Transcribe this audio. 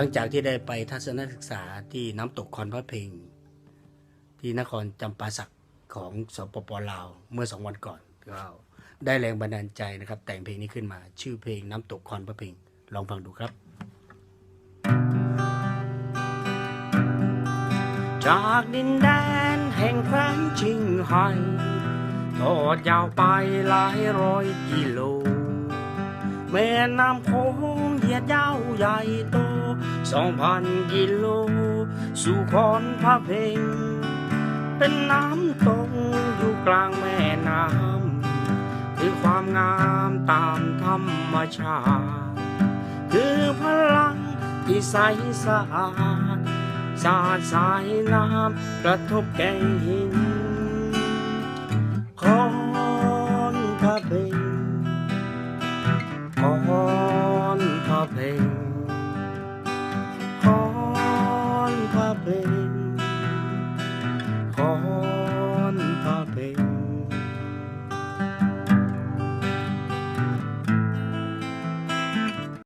หลังจากที่ได้ไปทัศนศึกษาที่น้ำตกคอนพระเพงที่นครจำปาสักของสปปลาวเมื่อสองวันก่อนก็ได้แรงบันดาลใจนะครับ แต่งเพลงนี้ขึ้นมา ชื่อเพลงน้ำตกคอนพระเพงลองฟังดูครับ จากดินแดนแห่งแคว้นชิงไห่ทอดยาวไปหลายร้อยกิโลแม่น้ำโขงเหยียดยาวใหญ่โต สองพันกิโล สู่คอนพระเพงเป็นน้ำตรงอยู่กลางแม่น้ำ คือความงามตามธรรมชาติ คือพลังที่ใสสะอาด สาดสายน้ำกระทบแก้งหิน